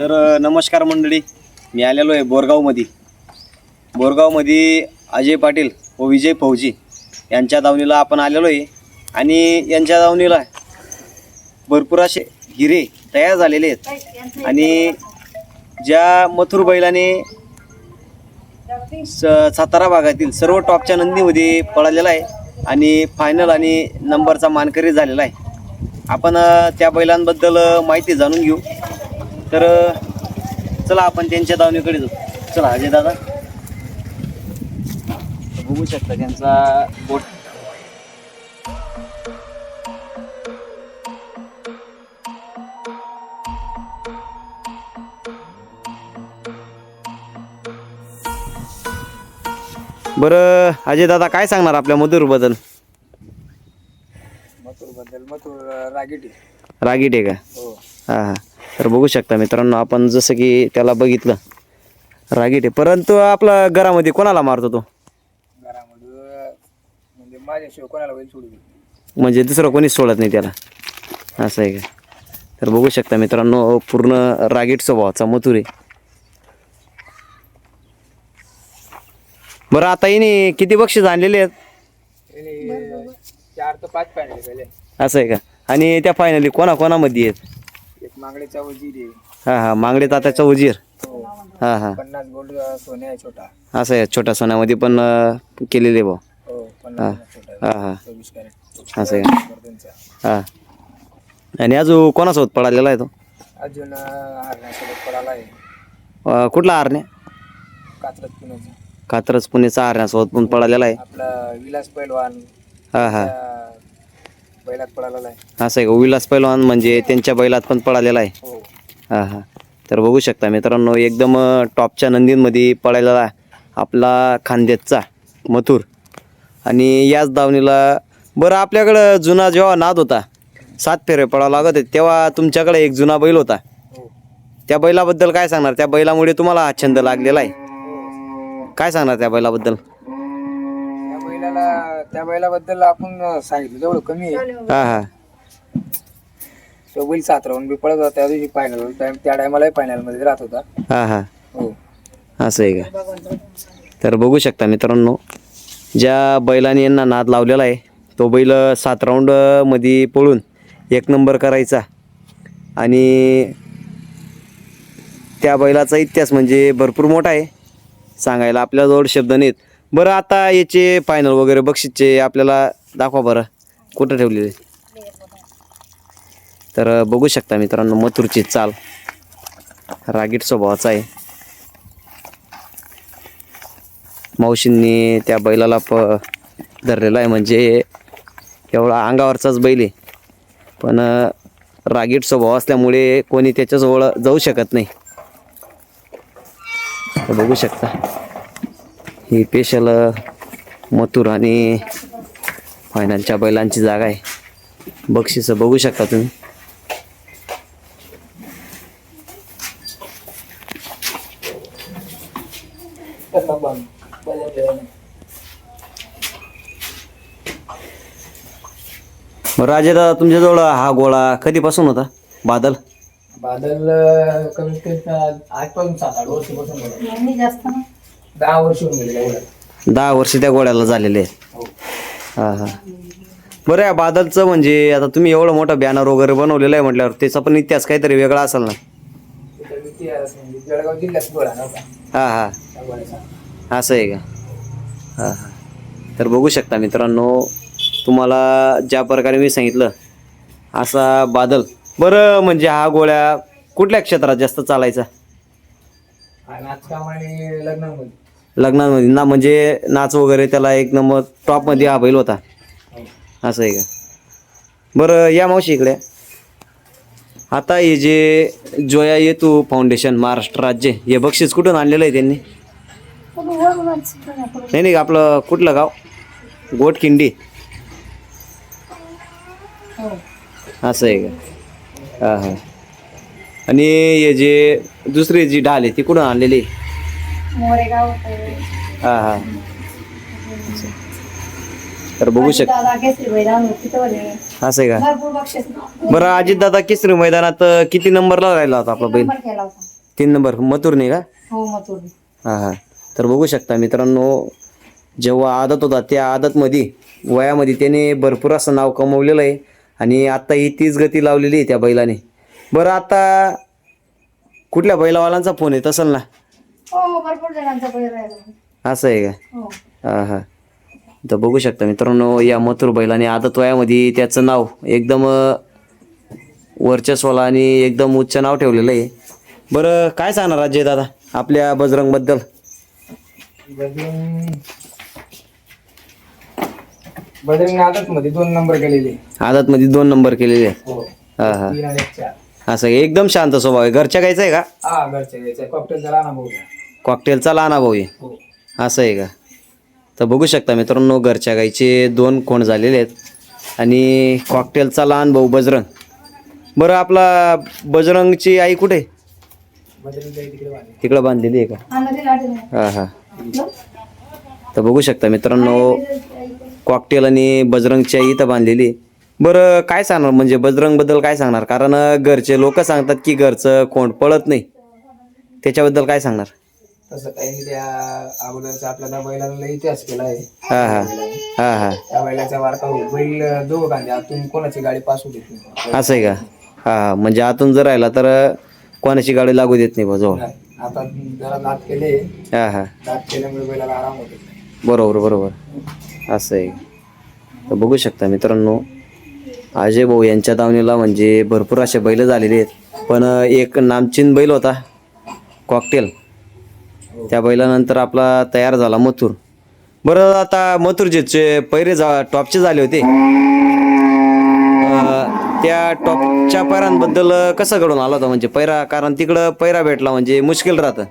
तर नमस्कार मंडळी. मी आलेलो आहे बोरगावमध्ये. बोरगावमध्ये अजय पाटील व विजय फौजी यांच्या दावणीला आपण आलेलो आहे. आणि यांच्या दावणीला भरपूर असे हिरे तयार झालेले आहेत. आणि ज्या मथुर बैलाने स सातारा भागातील सर्व टॉपच्या नंदीमध्ये पळालेला आहे आणि फायनल आणि नंबरचा मानकरी झालेला आहे. आपण त्या बैलांबद्दल माहिती जाणून घेऊ. तर चला आपण त्यांच्या दावणीकडे जाऊ. चला अजय दादा. बघू शकता त्यांचा बोट बरं अजय दादा काय सांगणार आपल्या मथुरबद्दल मथुर रागिटी रागीट आहे का? हो. हां हां. तर बघू शकता मित्रांनो आपण जसं की त्याला बघितलं रागीट आहे. परंतु आपला घरामध्ये कोणाला मारतो तो? घरामध्ये म्हणजे माझ्याशिवाय कोणाला बैल सोडू दे म्हणजे दुसरं कोणीच सोडत नाही त्याला. असं आहे का? तर बघू शकता मित्रांनो पूर्ण रागीट स्वभावाचा मथुर आहे. बरं आता हिने किती बक्षीस आणलेले आहेत? चार तर पाच पाहिले पहिले असं आहे का? आणि त्या फायनली कोणाकोणामध्ये आहेत? एक मागडीचा वजीर आहे. हां हां. मांगडे तात्याचा उजीर हो. हां हां. पन्नास गोल्ड सोने आहे छोटा. असं आहे छोट्या सोन्यामध्ये पण अं, केलेले भाऊ. हो पन्नास छोटा आहे. हां हां. चोवीस कॅरेट असं आहे वर्धनचा. हां. आणि अजून कोणासोबत पळालेला आहे तो? अजून हरण्यासोबत पडाला आहे. अं, कुठला आरण्या? कात्रज पुण्याचा. कात्रज पुणेचा आरण्यासोबत पण पळालेला आहे. आपला विलास पैलवान. हां हां. त्या बैलात पडाला आहे. असं आहे का? विलास पैलवान म्हणजे त्यांच्या बैलात पण पळालेला आहे. हो. हां हां. तर बघू शकता मित्रांनो एकदम अं, टॉपच्या नंदींमध्ये पळालेला आपला खांद्याचा मथुर. आणि याच दावणीला बरं आपल्याकडं जुना जेव्हा नाद होता सात फेरे पळावं लागत होते तेव्हा तुमच्याकडे एक जुना बैल होता. हो. त्या बैलाबद्दल काय सांगणार? त्या बैलामुळे तुम्हाला हा छंद लागलेला आहे. काय सांगणार त्या बैलाबद्दल? बैलाला त्या बैलाबद्दल आपण सांगितलं. तेवढं कमी आहे. हां हां. तो बैल सात राहून बी पळत होता त्या दिवशी फायनल त्या टायमालाही फायनलमध्ये राहत होता. हां हां. हो. असं आहे का? तर बघू शकता मित्रांनो ज्या बैलाने यांना नाद लावलेला आहे तो बैल सात राऊंडमध्ये पळून एक नंबर करायचा. आणि त्या बैलाचा इतिहास म्हणजे भरपूर मोठा आहे. सांगायला आपल्याजवळ शब्द नाहीत. बरं आता याचे फायनल वगैरे बक्षीसचे आपल्याला दाखवा बरं. कुठं ठेवलेले? तर बघू शकता मित्रांनो मथुरची चाल. रागीट स्वभावाचा आहे. मावशींनी त्या बैलाला प धरलेला आहे. म्हणजे एवढा अंगावरचाच बैल आहे. पण रागीट स्वभाव असल्यामुळे कोणी त्याच्याजवळ जाऊ शकत नाही. बघू शकता. ही स्पेशल मथुर आणि फायनलच्या बैलांची जागा आहे. बक्षिसं बघू शकता तुम्ही. बरं राजेदा तुमच्याजवळ हा गोळा कधीपासून होता? बादल? बादल कमीत कमी आजपासून सात आठ वर्षापासून दहा वर्ष होऊन गेले एवढं. दहा वर्ष त्या गोळ्याला झालेले आहेत. हो. हां हां. बरं या बादलचं म्हणजे आता तुम्ही एवढं मोठं बॅनर वगैरे बनवलेलं आहे म्हटल्यावर त्याचा पण इतिहास काहीतरी वेगळा असेल ना? तिथं इतिहास म्हणजे जळगाव जिल्ह्यात गोळा नव्हता. हां हां. त्या गोळ्याचा. असं आहे का? हां हां. तर बघू शकता मित्रांनो तुम्हाला ज्या प्रकारे मी सांगितलं असा बादल. बरं म्हणजे हा गोळ्या कुठल्या क्षेत्रात जास्त चालायचा? आणि नाचकामाने लग्नामध्ये. लग्नामध्ये. ना म्हणजे नाच वगैरे त्याला एक नंबर टॉपमध्ये हा बैल होता. असं आहे का? बरं या मावशी इकडे. आता हे जे जोया येतू फाउंडेशन महाराष्ट्र राज्य हे बक्षीस कुठून आणलेलं आहे त्यांनी? नाही नाही आपलं कुठलं गाव? गोटखिंडी असं आहे का? हां हां. आणि हे जे दुसरी जी ढाल आहे ती कुठून आणलेली? आहे? मोरेगाव हां हां. तर बघू शक असं आहे का? बरं अजित दादा केसरी मैदानात किती नंबरला राहिला होता आपला बैल? तीन नंबर मथुरने का? हो हां हां. तर बघू शकता मित्रांनो जेव्हा आदत होता त्या आदतमध्ये वयामध्ये त्याने भरपूर असं नाव कमवलेलं आहे. आणि आत्ता ही तीच गती लावलेली आहे त्या बैलाने. बरं आता कुठल्या बैलावालांचा फोन येत असेल ना. हो भरपूर जणांचा बैल राहिला. असं आहे का? हो. हां हां. तर बघू शकता मित्रांनो या मथुर बैलाने आदत वयामध्ये त्याचं नाव एकदम वर्चस्वाला आणि एकदम उच्च नाव ठेवलेलं आहे. बरं काय सांगणार अजय दादा आपल्या बजरंगबद्दल? बजरंग बजरंग आदत मध्ये दोन नंबर केलेले. आदतमध्ये दोन नंबर केलेले. आहेत हो हां. हां आणि असं आहे. एकदम शांत स्वभाव आहे. घरच्या गायचं आहे का? हा घरच्या घ्यायचा कॉकटेल जरा ना भाऊ कॉकटेलचा लहान भाऊ आहे. हो. असं आहे का? तर बघू शकता मित्रांनो घरच्या गाईचे दोन कोण झालेले आहेत. आणि कॉकटेलचा लहान भाऊ बजरंग. बरं आपला बजरंगची आई कुठे? तिकडे बांधलेली आहे का? हा हां. हां तर बघू शकता मित्रांनो कॉकटेल आणि बजरंगची आई इथं बांधलेली आहे. बरं काय सांगणार? म्हणजे बजरंगबद्दल काय सांगणार? कारण घरचे लोक सांगतात की घरचं कोण पळत नाही. त्याच्याबद्दल काय सांगणार? तसं काही त्या अगोदरचा आपल्याला लय इतिहास केला आहे. हां हां. हां हां. त्या बैलाचा वारका होईल बैल दोघं कांदे आतून कोणाची गाडी पास होऊ देत नाही. असं आहे का? हां म्हणजे आतून जर राहिला तर कोणाची गाडी लागू देत नाही बा नाही. आता जरा दात केले हां हां. दात केल्यामुळे बैलाला आराम होतो. बरोबर बरोबर. असं आहे. तर बघू शकता मित्रांनो अजय भाऊ यांच्या दावणीला म्हणजे भरपूर असे बैल झालेले आहेत. पण एक नामचीन बैल होता कॉकटेल. त्या बैलानंतर आपला तयार झाला मथुर. बरं आता मथुरचे पैरे जा टॉपचे झाले होते. त्या टॉपच्या पैरांबद्दल कसं घडून आला होता? म्हणजे पैरा कारण तिकडं पैरा भेटला म्हणजे मुश्किल राहतं.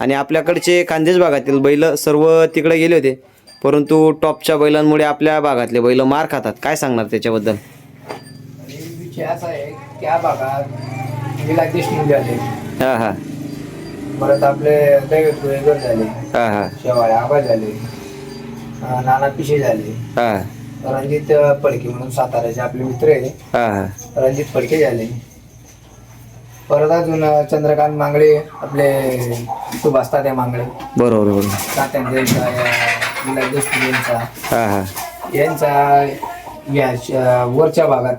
आणि आपल्याकडचे खानदेश भागातील बैल सर्व तिकडे गेले होते. परंतु टॉपच्या बैलांमुळे आपल्या भागातले बैल मार खातात. काय सांगणार त्याच्याबद्दल? विषय असा आहे त्या भागात विलास देशमुख झाले. हां हां. परत आपले दैवत गोळेकर झाले. हां हां. शेवाळे आबा झाले. अं, नाना पिशे झाले. हां. रणजित फडके म्हणून साताऱ्याचे आपले मित्र आहे. हां हां. रणजित फडके झाले. परत अजून अं, चंद्रकांत मांगळे आपले सुभाष तात्या मांगळे बरोबर बरोबर. तात्यांचा यांचा, अं, विलास देशमुख यांचा. हां हां. यांचा या श- वरच्या भागात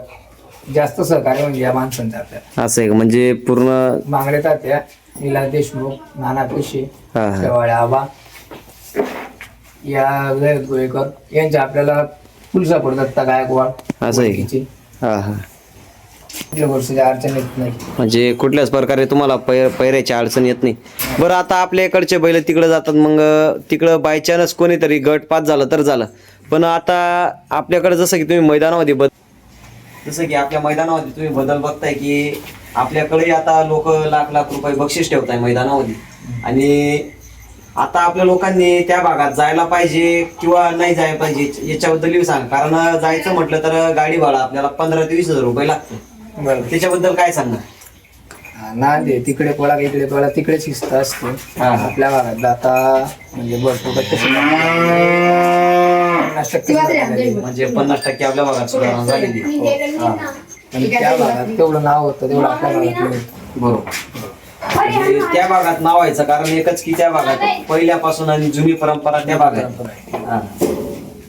जास्त सहकार्य म्हणजे या माणसांचं आपल्या असं आहे का? म्हणजे पूर्ण मांगडे तात्या विलास देशमुख नाना पेशे हां हां. शेवाळे आबा या ललित गोळेकर यांच्या आपल्याला फुल सपोर्ट दत्ता गायकवाड असं आहे की? यांची. हां हां. कुठल्या गोष्टीची अडचण येत नाही. म्हणजे कुठल्याच प्रकारे तुम्हाला पै पैऱ्याची अडचण येत नाही. बरं आता आपल्या इकडचे बैल तिकडे जातात मग तिकडं बाय चान्स कोणीतरी गट पास झालं तर झालं. पण आता आपल्याकडे जसं की तुम्ही मैदानामध्ये बद जसं की आपल्या मैदानामध्ये तुम्ही बदल बघताय की आपल्याकडे आता लोक लाख लाख रुपये बक्षीस ठेवताय मैदानामध्ये. आणि आता आपल्या लोकांनी त्या भागात जायला पाहिजे किंवा नाही जायला पाहिजे याच्याबद्दल सांग कारण जायचं म्हटलं तर गाडी भाडा आपल्याला पंधरा ते वीस हजार रुपये लागतं. त्याच्याबद्दल काय सांगणार? नांदे तिकडे पळा इकडे पळा तिकडे शिस्त असते. आपल्या भागात आता म्हणजे भरपूर पन्नास टक्के. म्हणजे पन्नास टक्के आपल्या भागात सुधारणा झालेली आहे. आणि त्या भागात तेवढं नाव होतं तेवढं आपल्या भागात नाही. बरोबर म्हणजे त्या भागात नाव व्हायचं कारण एकच की त्या भागात पहिल्यापासून आणि जुनी परंपरा त्या भागात हा.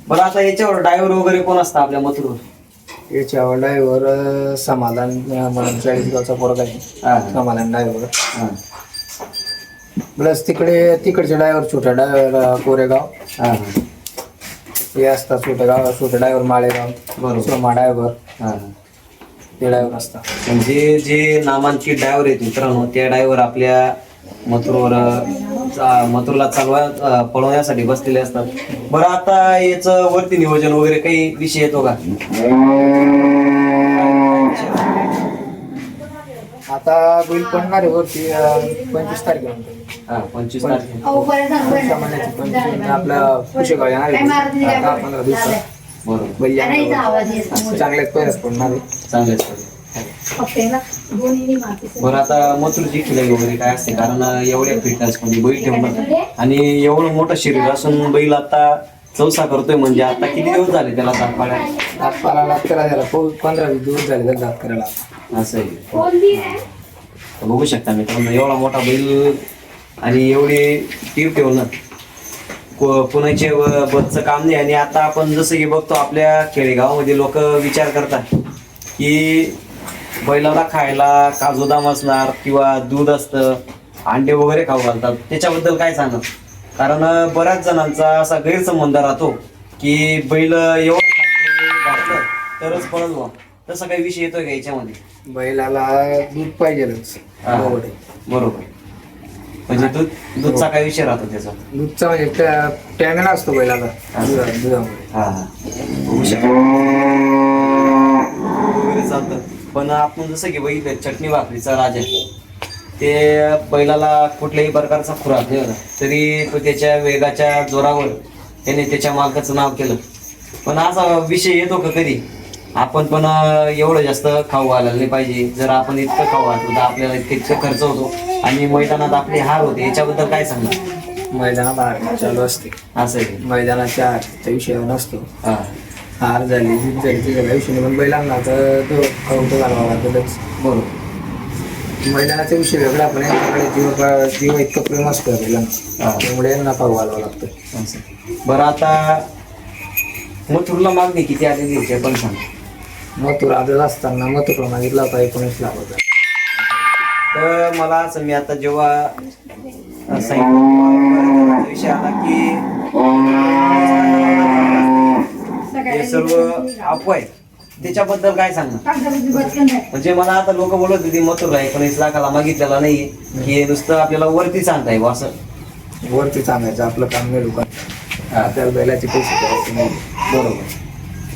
बरं आता याच्यावर ड्रायव्हर वगैरे कोण असतं आपल्या मथुरवर याच्या ड्रायव्हर समाधान अं, म्हणून चाळीसगावचा पोरगा आहे हा. समाधान ड्रायव्हर हा. प्लस तिकडे तिकडचे ड्रायव्हर छोटा ड्रायव्हर कोरेगाव हा. हे असतात छोटे गाव छोटे ड्रायव्हर माळेगाव बरोबर. सोमा ड्रायव्हर हा. ते ड्रायव्हर असतात. म्हणजे जे नामांकित ड्रायव्हर आहेत मित्रांनो त्या ड्रायव्हर आपल्या मथुरवर चा- मथुरला चालवा अं, पळवण्यासाठी बसलेले असतात. बरं आता याचं वरती नियोजन वगैरे काही विषय येतो का? आता बिल पडणार आहे वरती पंचवीस तारखेनंतर. हा पंचवीस तारखे अहो बरं झालं, बरं झालं. सामान्याची पंचवीस आपला पुशेगाव येणार काय मारत नाही, आहे काय दहा पंधरा दिवसात बरोबर. बैल नाही, इथं येणार आवाज येत नाही. चांगल्याच पहिल्याच पडणार आहे. चांगले फक्त दोन्हीनी. बरं आता मथुरची खिलाई वगैरे काय असते? कारण एवढ्या फिटनेस मध्ये बैल ठेवणं आणि एवढं मोठं शरीर असून बैल आता चौसा करतोय म्हणजे आता किती दिवस झाले त्याला दात पाड्या दात पाला लागताना त्याला पो- पंधरा वीस दिवस झाले त्याला दात करायला. असं आहे? बघू शकता मित्रांनो एवढा मोठा बैल आणि एवढी टीप ठेवणं व- बसचं काम नाही. आणि आता आपण जसं की बघतो आपल्या खेडेगावामध्ये लोक विचार करतात की बैलाला खायला काजूदाम असणार किंवा दूध असतं अंडे वगैरे खाऊ घालतात. त्याच्याबद्दल काय सांगा कारण बऱ्याच जणांचा असा गैरसंबंध राहतो की बैल एवढं घातलं तरच पळत व्हा तसा काही विषय येतोय का याच्यामध्ये? बैलाला दूध पाहिजेलच. बरोबर. म्हणजे दूध दूधचा काय विषय राहतो त्याचा? दूधचा म्हणजे टॅमिना असतो बैलाला दुधा- दुधामध्ये. हा हा. बघू शकतो. वगैरे चालतं. पण आपण जसं की बघितलं चटणी भाकरीचा राजा. ते बैलाला कुठल्याही प्रकारचा खुराक होता तरी तो त्याच्या वेगाच्या जोरावर त्याने त्याच्या मालकाचं नाव केलं. पण असा विषय येतो का कधी? आपण पण एवढं जास्त खाऊ घालायला नाही पाहिजे. जर आपण इतकं खाऊ घालतो तर आपल्याला इतकं इतकं खर्च होतो. आणि मैदानात आपली हार होते. याच्याबद्दल काय सांगणार? मैदानात हार चालू असते. असं आहे मैदानाच्या हारच्या विषयावर नसतो. हा. हार झाली जीत झाली ते सगळ्या विषयाने पण बैलांना तर तो कौतुक घालावा लागेलच. बरोबर. मैदानाचा विषय वेगळा पण यांच्याकडे जीव जीव इतकं प्रेम असतं. त्यामुळे यांना खाऊ घालावं लागतं. असं. बरं आता मथुरला मागणी किती आलेली आहे ते पण सांग. मथुर आदत असताना मथुर मागितला होता एकोणीस लाख होता तर मला असं मी आता जेव्हा सांगितलं विषय आला की हे सर्व अपवाय त्याच्याबद्दल काय सांगणार? म्हणजे मला आता लोक बोलत होती मथुरला एकोणीस लाखाला मागितलेला नाही की हे नुसतं आपल्याला वरती सांगता येईल असं. वरती सांगायचं आपलं काम नाही लोकांना आपल्याला बैलाचे पैसे द्यायचे नाही बरोबर.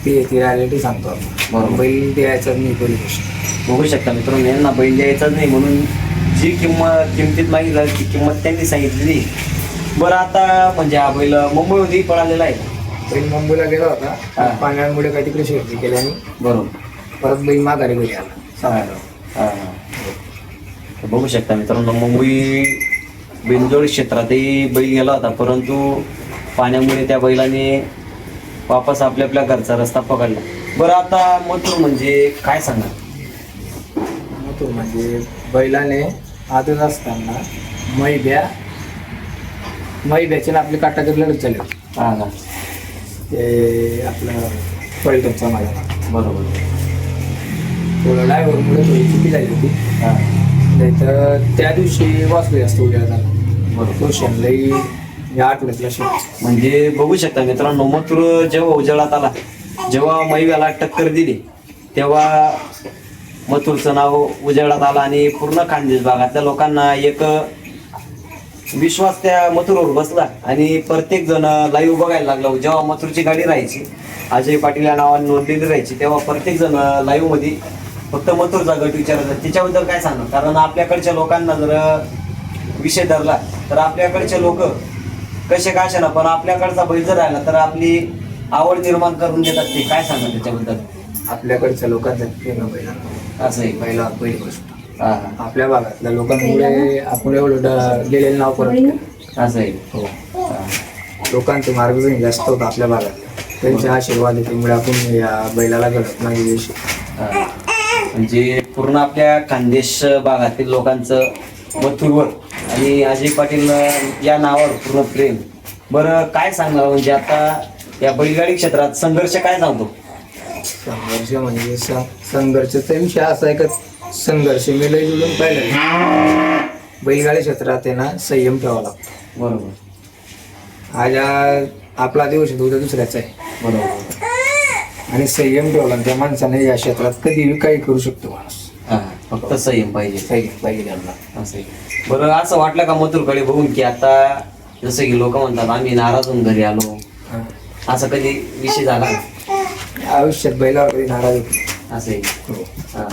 ती ती रियालिटी सांगतो आपण. बरोबर. बैल द्यायचं नाही पहिली गोष्ट. बघू शकता मित्रांनो यांना बैल द्यायचाच नाही म्हणून जी किंमत किमतीत मागितलं ती किंमत त्यांनी सांगितलेली बरं आता म्हणजे हा बैल मुंबईमध्ये पळालेला आहे. बैल मुंबईला गेला हा. होता पाण्यामुळे काही तिकडे शेती केल्याने बरोबर. परत बैल माघारी घरी आला. सांगायला हा, हा. तर बघू शकता मित्रांनो मुंबई बिनजोड क्षेत्रातही बैल गेला होता परंतु पाण्यामुळे त्या बैलाने वापस आपल्या आपल्या घरचा रस्ता पकडला. बरं आता मथुर म्हणजे काय सांगा? मथुर म्हणजे बैलाने आदत असताना मैब्या मैब्याचे ना आपले काटाचे लढत झाले होते. हा हा ते आपलं पलटनचा माझा बरोबर. थोडं ड्रायव्हरमुळे थोडी चुकी झाली होती. हा. नाही तर त्या दिवशी वाचलो जास्त उद्या झाला बरोबर. तो शेणलाही या आठवड्यातला शेत म्हणजे बघू शकता मित्रांनो मथुर जेव्हा उजेडात आला जेव्हा मैव्याला टक्कर दिली तेव्हा मथुरचं नाव उजेडात आलं आणि पूर्ण खानदेश भागातल्या लोकांना एक विश्वास त्या मथुरवर बसला आणि प्रत्येक जण लाईव्ह बघायला लागला. जेव्हा मथुरची गाडी राहायची अजय पाटील या नावाने नोंदलेली राहायची तेव्हा प्रत्येक जण लाईव्हमध्ये फक्त मथुरचा गट विचारायचा तिच्याबद्दल काय सांगणार? कारण आपल्याकडच्या लोकांना जर विषय धरला तर आपल्याकडचे लोक कसे काय ना पण आपल्याकडचा बैल जर राहिला तर आपली आवड निर्माण करून देतात ते. काय सांगा त्याच्याबद्दल? आपल्याकडच्या लोकांचा प्रेम बैलांना असं आहे. पहिला पहिली गोष्ट. हा, हा. आपल्या भागातल्या लोकांमुळे आपण एवढं ड- गेलेलं नाव परत केलं. असं आहे. हो. हा. लोकांचं मार्गदर्शन जास्त होतं आपल्या भागात त्यांचे आशीर्वाद आहे त्यामुळे आपण या बैलाला घडत नाही यश हा. म्हणजे पूर्ण आपल्या खानदेश भागातील लोकांचं मथुरवर आणि अजय पाटील या नावावर पूर्ण प्रेम. बरं काय सांगणार? म्हणजे आता या बैलगाडी क्षेत्रात संघर्ष काय सांगतो? संघर्ष म्हणजे संघर्षाचा विषय असा आहे का संघर्ष मी लय जुळून पाहिलं बैलगाडी क्षेत्रात आहे ना संयम ठेवावा लागतो. बरोबर. आज आपला दिवस उद्या दुसऱ्याचा आहे. बरोबर. आणि संयम ठेवला त्या माणसाने या क्षेत्रात कधी काही करू शकतो माणूस. हा फक्त संयम पाहिजे पाहिजे त्यांना असं आहे. बरं असं वाटलं का मथुरकडे बघून की आता जसं की लोक म्हणतात आम्ही नाराज होऊन घरी आलो हा. असं कधी विषय झाला? आयुष्यात बैलावर कधी नाराज होत नाही. असं आहे. हो. हा.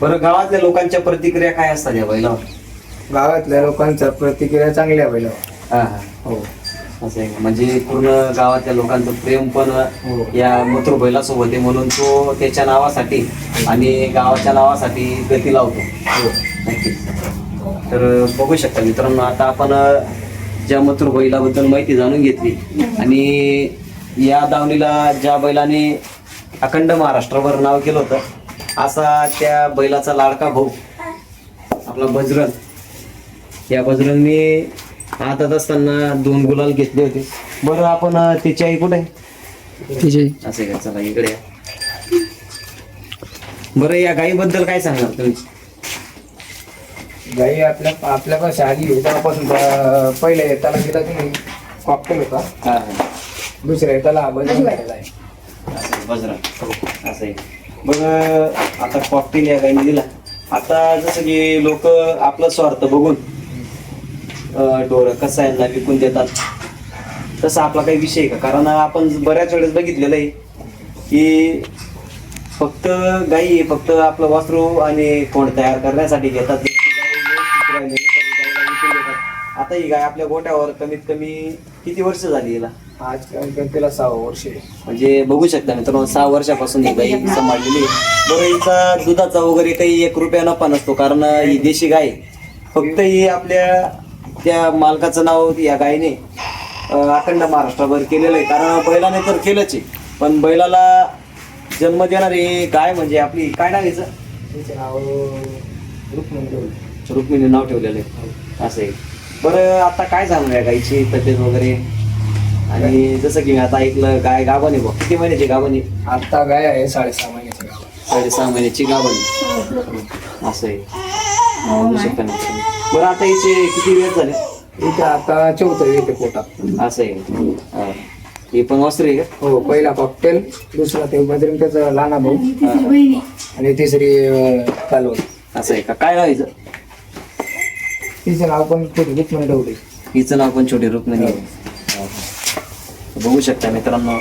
बरं गावातल्या लोकांच्या प्रतिक्रिया काय असतात या बैलावर गावातल्या लोकांच्या प्रतिक्रिया चांगल्या बैलावर हा हा हो असं आहे का? म्हणजे पूर्ण गावातल्या लोकांचं प्रेम पण हो. या मथुर बैलासोबत आहे म्हणून तो त्याच्या नावासाठी आणि गावाच्या नावासाठी गती लावतो हो नक्कीच तर बघू शकता मित्रांनो आता आपण ज्या मथुर बैलाबद्दल माहिती जाणून घेतली आणि या दावणीला ज्या बैलाने अखंड महाराष्ट्रावर नाव केलं होतं असा त्या बैलाचा लाडका भाऊ आपला बजरंग या बजरंगने हातात असताना दोन गुलाल घेतले होते. बरं आपण तिची आई कुठे? आहे? असे का? चला इकडे या. बरं या गाईबद्दल काय सांगणार तुम्ही? गाई आपल्या आपल्या कसं आली होती तेव्हापासून प- पहिले येताना तिला तुम्ही कॉकटेल होता. हा हा. दुसऱ्या येताला हा आहे. असं आहे, बजरंग. असं आहे. बघ आता कॉकटेल या गाईने दिला. आता जसं की लोक आपला स्वार्थ बघून अं, डोरं कसं यांना विकून देतात तसा आपला काही विषय आहे का कारण आपण बऱ्याच वेळेस बघितलेलं आहे की फक्त गाई आहे, फक्त आपलं वासरू आणि कोण तयार करण्यासाठी घेतात. आता ही गाय आपल्या गोट्यावर कमीत कमी किती वर्ष झाली हिला आज तिला सहा वर्ष. म्हणजे बघू शकता मित्रांनो सहा वर्षापासून ही गाई सांभाळलेली. बरं हिचा दुधाचा वगैरे काही एक रुपया नफा नसतो कारण ही देशी गाय. फक्त ही आपल्या त्या मालकाचं नाव या गायीने अखंड महाराष्ट्राभर केलेलं आहे कारण बैलाने तर केलंच आहे. पण बैलाला जन्म देणारी गाय म्हणजे आपली काय नाव तिचे नाव रुक्मिणी नाव ठेवलेलं आहे. असं आहे. बरं आता काय सांगू या गायची तब्येत वगैरे? आणि जसं की मी आता ऐकलं गाय गाभण आहे बघ. किती महिन्याची गाभण आता गाय आहे साडेसहा महिन्याची गाव साडेसहा महिन्याची गाभण आहे. असं आहे. मित्रांनो. बरं आता हिचे किती वेळ झाले? इथे आता चौथं येते पोटात. असं आहे. हा. ही पण वस्त्र आहे का? हो पहिला कॉकटेल दुसरा ते बजरंग त्याचा लहाना भाऊ. तिची बहिणी. आणि तिसरी कालवण. असं आहे का? काय नाव हिचं? तिचं नाव पण थोडी रुक्मिणी ठेवली हिचं नाव पण छोटी रुक्मिणी. आहे हा. बघू शकता मित्रांनो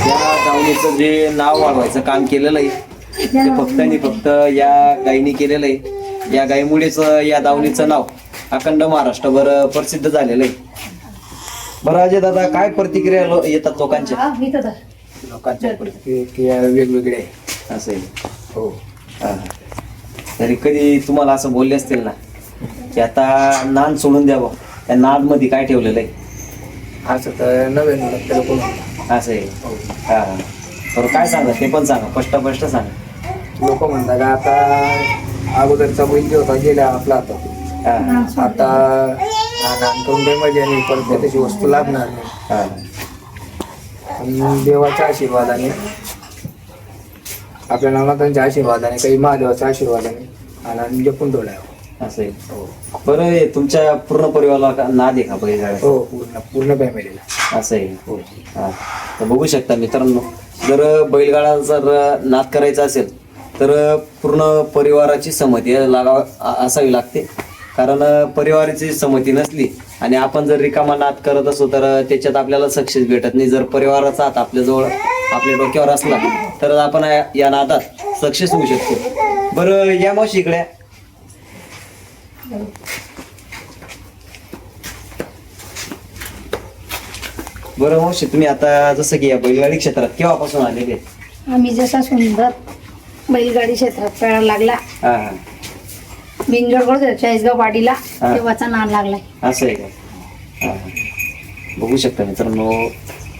या गावणीचं जे नाव वाढवायचं काम केलेलं आहे ते फक्त आणि फक्त या गायीने केलेलं आहे. या गायीमुळेच या दावणीचं नाव अखंड महाराष्ट्रभर प्रसिद्ध झालेलं आहे. बरं अजय दादा काय प्रतिक्रिया लो- येतात लोकांच्या? हा लोकांच्या प्रतिक्रिया वेगवेगळे आहे असं आहे. हो. हा. तरी कधी तुम्हाला असं बोलले असतील ना की आता नाद सोडून द्यावं. त्या नादमध्ये काय ठेवलेलं आहे? असं तर नवीन त्याला कोण असं आहे. हा. हा. बरं काय सांगा? ते पण सांगा. स्पष्ट स्पष्ट सांगा. लोक म्हणतात का आता अगोदरचा बैल जो होता गेला आपला आता. हा. हा. आता हा नाही परत त्याची वस्तू लागणार नाही. हा. आणि देवाच्या आशीर्वादाने आपल्या नानाथांच्या आशीर्वादाने काही महादेवाच्या आशीर्वादाने आणि जपून ठेवलाय. असं आहे. बरं हे तुमच्या पूर्ण परिवाराला आहे का बैलगाड्या हो पूर्ण पूर्ण फॅमिलीला असं आहे. हो. हा. तर बघू शकता मित्रांनो. जर बैलगाडा जर नाद करायचा असेल तर पूर्ण परिवाराची संमती लागा असावी लागते. कारण परिवाराची संमती नसली आणि आपण जर रिकामा नाद करत असो तर त्याच्यात आपल्याला सक्सेस भेटत नाही. जर परिवाराचा हात आपल्याजवळ आपल्या डोक्यावर असला तर आपण या- नादात सक्सेस होऊ शकतो. बरं या मावशी इकडे बरं मावशी तुम्ही आता जसं की या बैलगाडी क्षेत्रात केव्हापासून आलेले आम्ही जसा सुंदर बैलगाडी क्षेत्रात पळायला लागला. हा. हा चाळीसगाव वाडीला हा. तेव्हाचा नाद लागलाय. असं आहे का? हा, हा. बघू शकता मित्रांनो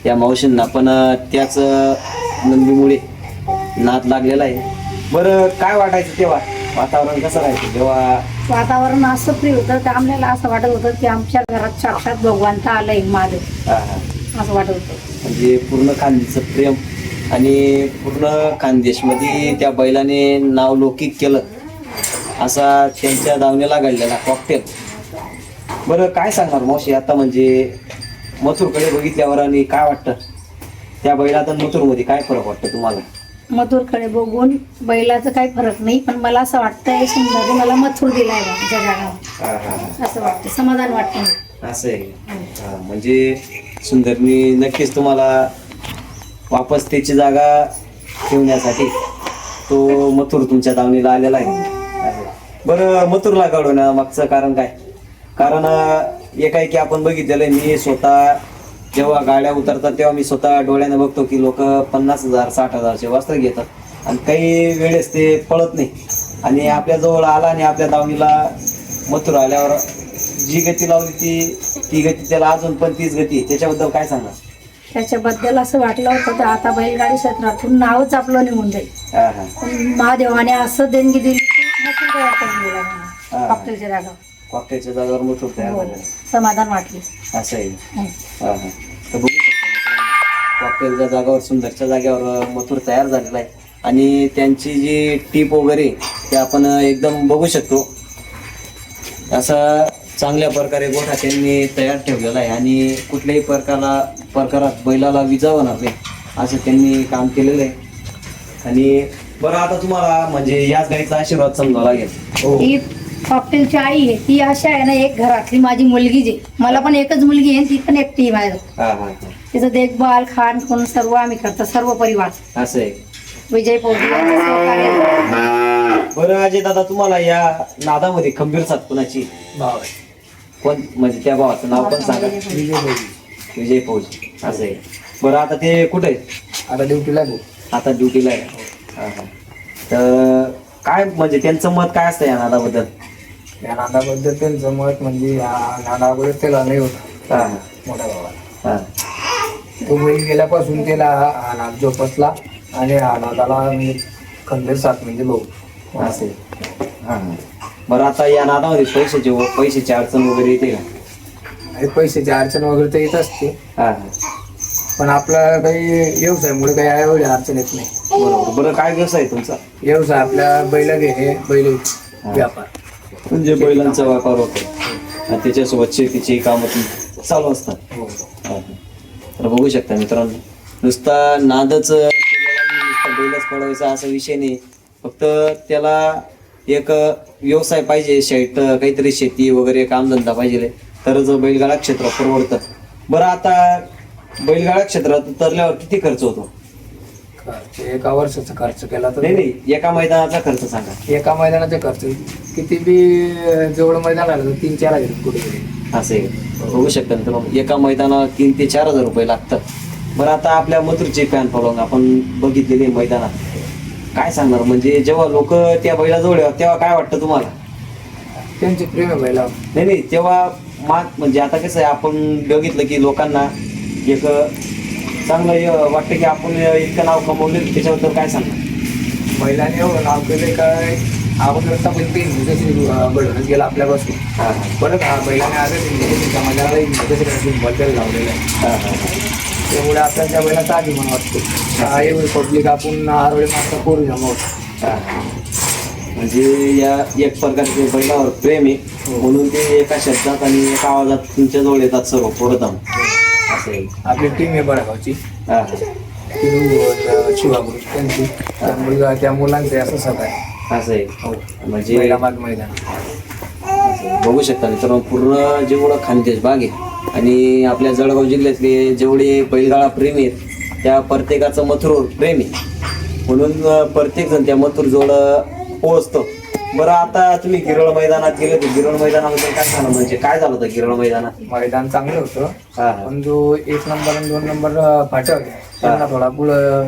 या मावशींना पण अं, त्याच अं, नंदीमुळे नाद लागलेला आहे. बरं काय वाटायचं तेव्हा? वातावरण कसं राहायचं जेव्हा? वातावरण असं प्रिय होतं की आपल्याला असं वाटत होतं की आमच्या घरात साक्षात भगवंत आलंय हा, हा. असं वाटत होतं. म्हणजे पूर्ण खानदेशचं प्रेम आणि पूर्ण खानदेशमध्ये त्या बैलाने नाव लौकिक केलं. असा त्यांच्या दावणीला घडलेला कॉकटेल बरं काय सांगणार मावशी? आता म्हणजे मथुरकडे बघितल्यावर आणि काय वाटतं? त्या बैलात आणि मथुरमध्ये काय फरक वाटतं तुम्हाला? मथुरकडे बघून बैलाचं काही फरक नाही पण मला असं वाटतंय सुंदर मला मथुर दिलाय आमच्या हा, हा, हा. असं वाटतं समाधान वाटतं असं आहे हा, म्हणजे सुंदरनी नक्कीच तुम्हाला वापस त्याची जागा ठेवण्यासाठी तो मथुर तुमच्या दावणीला आलेला आहे. बरं मथुरला घडवण्या मागचं कारण काय? कारण एकाएकी आपण बघितलेलं आहे मी स्वतः जेव्हा गाड्या उतरतात तेव्हा मी स्वतः डोळ्याने बघतो की लोक पन्नास हजार साठ हजारचे वस्त्र घेतात. आणि काही वेळेस ते पळत नाही. आणि आपल्या जवळ आला आणि आपल्या दावणीला मथुर आल्यावर जी गती लावली ती ती गती त्याला अजून पण तीच गती त्याच्याबद्दल काय सांगा त्याच्याबद्दल असं वाटलं होतं तर आता बैलगाडी क्षेत्रातून नावच आपलं निघून जाईल. हा हा. पण महादेवाने असं देणगी दिली की नक्की तयार करून दिला. मला कॉकटेलच्या जागा कॉकटेलच्या जागेवर मथुर तयार हो. झालं समाधान वाटले. असं आहे. हं. हा हा. तर बघू शकता मित्रांनो, कॉकटेलच्या जागावर सुंदरच्या जागेवर मथुर तयार झालेला आहे. आणि त्यांची जी टीप वगैरे ते आपण एकदम बघू शकतो. असं चांगल्या प्रकारे गोठा त्यांनी तयार ठेवलेला आहे आणि कुठल्याही प्रकारा प्रकारात बैलाला विजा होणार नाही असं त्यांनी काम केलेलं आहे. आणि बरं आता तुम्हाला म्हणजे याच गाईचा आशीर्वाद समजावा लागेल. हो. ही कॉकटेलची आई आहे ती अशी आहे ना एक घरातली माझी मुलगी जे. मला पण एकच मुलगी आहे ती पण एकटी आहे माझ्या हा हा हा. तिचं देखभाल खाण खूण सर्व आम्ही करतो सर्व परिवार. असं आहे. विजय यांचं सहकार्य. बरं अजय दादा तुम्हाला या नादामध्ये खंबीर साथ कुणाची? भाव आहे. कोण? म्हणजे त्या भावाचं नाव पण सांगा? विजय भाऊ विजय फौजी असं आहे. बरं आता ते कुठे आहेत? आता ड्युटीला भाऊ. आता ड्युटीला आहे. हा, हा. तर काय म्हणजे त्यांचं मत काय असतं या नादाबद्दल? या नादाबद्दल त्यांचं मत म्हणजे या अगोदर त्याला नाही होता. हा. मोठ्या भावाला. हा. तो बैल गेल्यापासून त्याला हा नाद जोपासला आणि हा नादाला म्हणजे खंबीर साथ म्हणजे भाऊ. असं आहे. हा हा. बरं आता या नादामध्ये पैशाची पैशाची अडचण वगैरे येते का? आणि पैशाची अडचण वगैरे तर येत असते. हा. हा पण आपला काही व्यवसायामुळे काही एवढी अडचण येत नाही. बरोबर. बरं काय व्यवसाय आहे तुमचा? व्यवसाय आपल्या बैल घेणे बैल व्यापार. म्हणजे बैलांचा व्यापार होतो. आणि त्याच्यासोबत शेतीची कामं पण चालू असतात. हो. हा. तर बघू शकता मित्रांनो नुसता नादच केलेला नुसता बैलच पळवायचा असा विषय नाही. फक्त त्याला एक व्यवसाय पाहिजे शेट काहीतरी शेती वगैरे कामधंदा पाहिजे. तरच बैलगाडा क्षेत्र परवडतं. बरं आता बैलगाडा क्षेत्रात उतरल्यावर किती खर्च होतो? खर्च एका वर्षाचा खर्च केला तर नाही नाही एका मैदानाचा खर्च सांगा. एका मैदानाचा खर्च किती बी जेवढं मैदान आलं तर तीन चार हजार कुठे असे बघू शकता मित्रांनो एका मैदानाला तीन ते चार हजार रुपये लागतात. बरं आता आपल्या मथुरची फॅन फॉलोइंग आपण बघितलेली मैदानात. काय सांगणार? म्हणजे जेव्हा लोक त्या बैलाजवळ येतात तेव्हा काय वाटतं तुम्हाला? त्यांचे प्रेम आहे बैला नाही नाही तेव्हा माग म्हणजे आता कसं आहे आपण बघितलं की लोकांना एक चांगलं हे वाटतं की आपण इतकं नाव कमवलं त्याच्याबद्दल काय सांगणार? बैलाने एवढं नाव केलं काय घडवूनच गेला आपल्यापासून. हा परत हा बैलाने आता समाजाला लावलेला आहे. हा हा हा. त्यामुळे आपल्याला त्या बैलाचा अभिमान वाटतो. हा. एवढी पब्लिक आपण आरोळी मात्र करू जमवतो हा. म्हणजे या एक प्रकारचे बैलावर प्रेम आहे. म्हणून ते एका शब्दात आणि एका आवाजात तुमच्या जवळ येतात सर्व प्रथम असं आहे. आपली टीम आहे हा, हा. ती शिवागुरु त्यांची. त्या मुलगा त्या मुलांचे असं सगळं आहे. असं आहे. हो. म्हणजे मैदान. बघू शकता मित्रांनो पूर्ण जेवढं खानदेश बाग आहे आणि आपल्या जळगाव जिल्ह्यातले जेवढे बैलगाळा प्रेमी आहेत त्या प्रत्येकाचं मथुरवर प्रेम आहे. म्हणून प्रत्येक जण त्या मथुर जवळ पोहोचतो. बरं आता तुम्ही गिरळ मैदानात गेले होते. गिरळ मैदानाबद्दल काय सांगा म्हणजे काय झालं होतं गिरळ मैदानात? मैदान चांगलं होतं. पण जो एक नंबर आणि दोन नंबर फाट्या होत्या त्यांना थोडा पुढं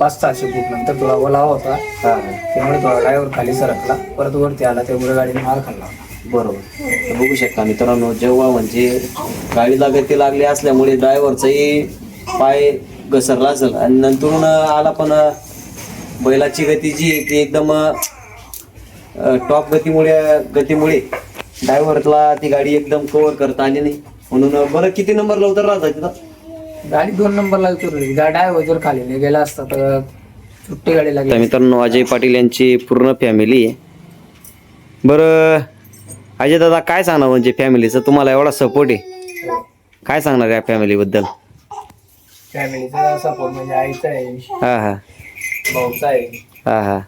पाच सहाशे फूट नंतर थोडा ओलावा होता. त्यामुळे थोडा ड्रायव्हर खाली सरकला. परत वरती आला त्यामुळे गाडीने मार खाल्ला. बरोबर. तर बघू शकता मित्रांनो जेव्हा म्हणजे गाडीला गती लागली असल्यामुळे ड्रायव्हरचाही पाय घसरला असेल. आणि नंतरून आला पण बैलाची गती जी आहे ती एकदम टॉप गतीमुळे गतीमुळे ड्रायव्हरला ती गाडी एकदम कव्हर करता आली नाही. म्हणून बरं किती नंबर लवकर राहता तिथं? गाडी दोन नंबरला उतरली. गाडी ड्रायव्हर जर खाली नाही गेला असता तर सुट्टी गाडी लागली मित्रांनो अजय पाटील यांची पूर्ण फॅमिली आहे. बरं अजय दादा काय सांगणार म्हणजे फॅमिलीचं? तुम्हाला एवढा सपोर्ट आहे. काय सांगणार या फॅमिलीबद्दल? फॅमिलीचा सपोर्ट म्हणजे आईचा आहे. हा हा. भाऊचा आहे. हा हा.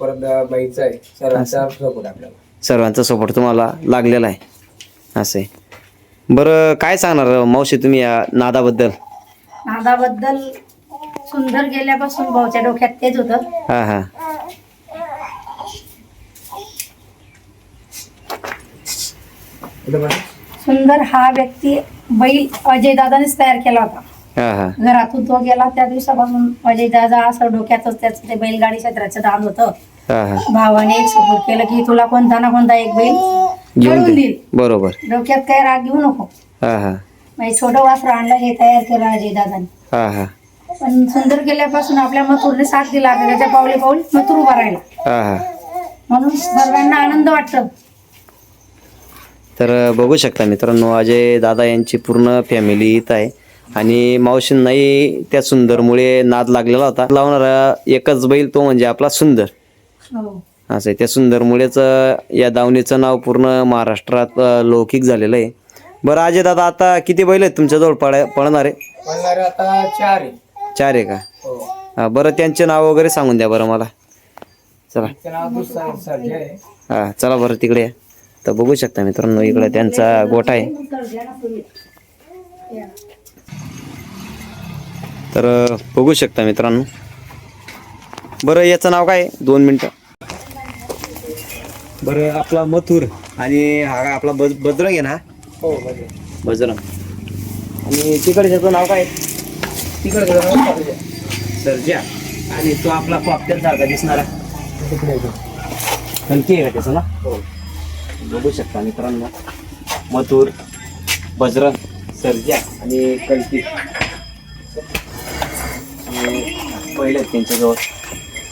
परत बाईचा आहे. सर्वांचा सपोर्ट आपल्याला. सर्वांचा सपोर्ट तुम्हाला लागलेला आहे. असं आहे. बरं काय सांगणार मावशी तुम्ही या नादाबद्दल? नादाबद्दल सुंदर गेल्यापासून भाऊच्या डोक्यात तेच होतं. हा हा इथं बघा. सुंदर हा व्यक्ती बैल अजय दादानेच तयार केला होता. हा हा. घरातून तो गेला त्या दिवसापासून अजय दादा असं डोक्यातच त्याचं ते बैलगाडी क्षेत्राचं दान होतं. हा हा. भावाने एक सपोर्ट केलं की तुला कोणता ना कोणता एक बैल घेऊन देईल. बरोबर. डोक्यात काही राग घेऊ नको. हा हा. म्हणजे छोटं वासर आणलं हे तयार केलं अजय दादाने हा हा. पण सुंदर केल्यापासून आपल्या मथुरने साथ दिला आता त्याच्या पावले पाऊल मथुर उभा राहिला. हा हा. म्हणून सर्वांना आनंद वाटतो. तर बघू शकता मित्रांनो अजय दादा यांची पूर्ण फॅमिली इथं आहे. आणि मावशींनाही त्या सुंदरमुळे नाद लागलेला होता. लावणारा एकच बैल तो म्हणजे आपला सुंदर. हो. असं आहे. त्या सुंदरमुळेच या दावणीचं नाव पूर्ण महाराष्ट्रात लौकिक झालेलं आहे. बरं अजय दादा आता किती बैल आहेत तुमच्याजवळ पळ पळणारे म्हणणारे आता चार आहे चार आहे का? हो. बरं त्यांचे नाव वगैरे सांगून द्या बरं मला. चला. आहे. हा चला बरं तिकडे या. तर बघू शकता मित्रांनो इकडे त्यांचा गोठा आहे. तर बघू शकता मित्रांनो. बरं याचं नाव काय? आहे? दोन मिनटं. बरं आपला मथुर आणि हा काय आपला बज बजरंग आहे ना? हो बजरंग. आणि तिकडे त्याचं नाव काय? आहे? तिकडे गेलं ना सर्जे. सर्जा आणि तो आपला पापट्यात सारखा दिसणारा. हलकी आहे का त्याचं ना हो. बघू शकता मित्रांनो. मथुर बजरंग सर्जा आणि कल्की. आणि पहिले आहेत त्यांच्याजवळ.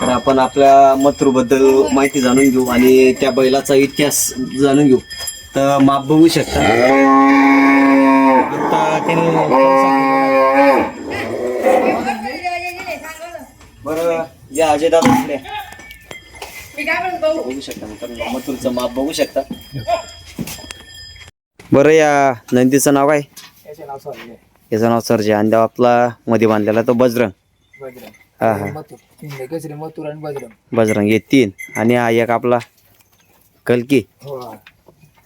तर आपण आपल्या मथुरबद्दल माहिती जाणून घेऊ आणि त्या बैलाचा इतिहास जाणून घेऊ. तर माप बघू शकता. आता त्याने बरं या अजय दादा इकडे. बघू शकता मित्रांनो मथुरचं माप बघू शकता. बरं या नंदीचं नाव काय? याचे नाव. याचं नाव सर्जा. आणि आपला मध्ये बांधलेला तो बजरंग. बजरंग. हा हा. मथुर. तीन केसरी मथुर आणि बजरंग. बजरंग हे तीन. आणि हा एक आपला कलकी. हो.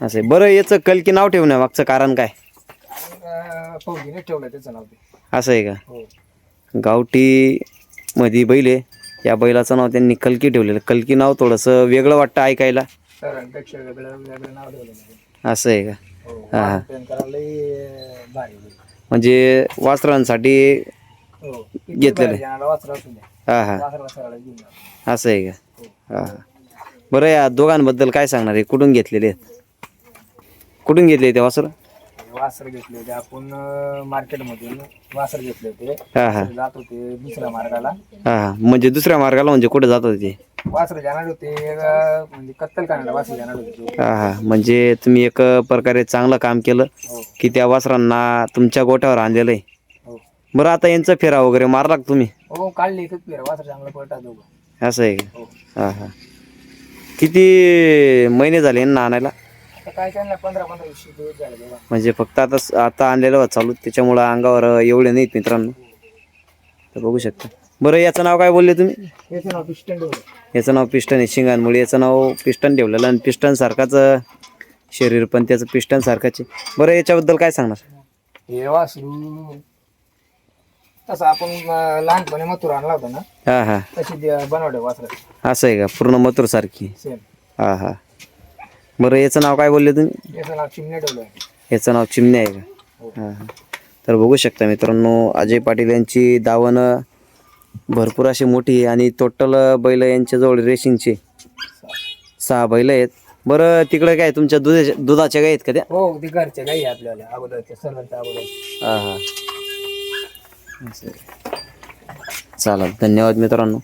असं आहे. बरं याचं कलकी नाव ठेवण्या मागचं कारण काय? फौजीने ठेवलं त्याचं नाव ते असं आहे का? हो. गावठी मध्ये बैल आहे. या बैलाचं नाव त्यांनी कलकी ठेवलेलं. कलकी नाव थोडंसं वेगळं वाटतं ऐकायला. असं आहे का? हो हा, हा. म्हणजे वासरांसाठी हो घेतलेलं हा हा. असं आहे का? हा. हा बरं या दोघांबद्दल काय सांगणार आहे? कुठून घेतलेले आहेत? कुठून घेतले ते वासर? वासर घेतले होते. आपण मार्केटमधून वासर घेतले होते. हा हा. जात होते दुसऱ्या मार्गाला. हा हा. म्हणजे दुसऱ्या मार्गाला म्हणजे कुठे जात होते? वासर जाणार होते अं, म्हणजे कत्तल करणारा वासर जाणार होते हा हा. म्हणजे तुम्ही एक प्रकारे चांगलं काम केलं हो. की त्या वासरांना तुमच्या गोठ्यावर आणलेलं आहे. हो. बरं आता यांचा फेरा वगैरे मारला का तुम्ही? हो काढले इथंच फिरा. वासर चांगलं पळतात दोघं. असं आहे का? हो. हा हा. किती महिने झाले यांना आणायला? काय त्यांना पंधरा पंधरा वीस दिवस झाले तेव्हा म्हणजे फक्त आता आता आणलेलं चालू. त्याच्यामुळं अंगावर एवढे नाहीत मित्रांनो. तर बघू शकता. बरं याचं नाव काय बोलले तुम्ही? याचं नाव पिस्टन ठेवलं. याचं नाव पिस्टन आहे शिंगांमुळे याचं नाव पिस्टन ठेवलेलं आणि पिस्टन सारखाच शरीर पण त्याचं पिस्टन सारखाच आहे. बरं याच्याबद्दल काय सांगणार? हे वासरू तसं आपण अं, लहानपणी मथुर आणला होता ना? हा हा. तशी ती बनवले वासर असं आहे का? पूर्ण मथुर सारखी सेम. हा हा. बरं याचं नाव काय बोलले तुम्ही? याचं नाव चिमणे ठेवलं याचं नाव चिमण्या आहे का? हा. हा तर बघू शकता मित्रांनो अजय पाटील यांची दावणं भरपूर अशी मोठी आहे आणि टोटल बैल यांच्याजवळ रेसिंगचे सहा बैल आहेत. बरं तिकडे काय तुमच्या दुधाच्या दुधाच्या गाय आहेत का त्या? हो ते घरचे काही आपल्याला अगोदरच्या सर्वांच्या अगोदर. हा हा. चालेल धन्यवाद मित्रांनो.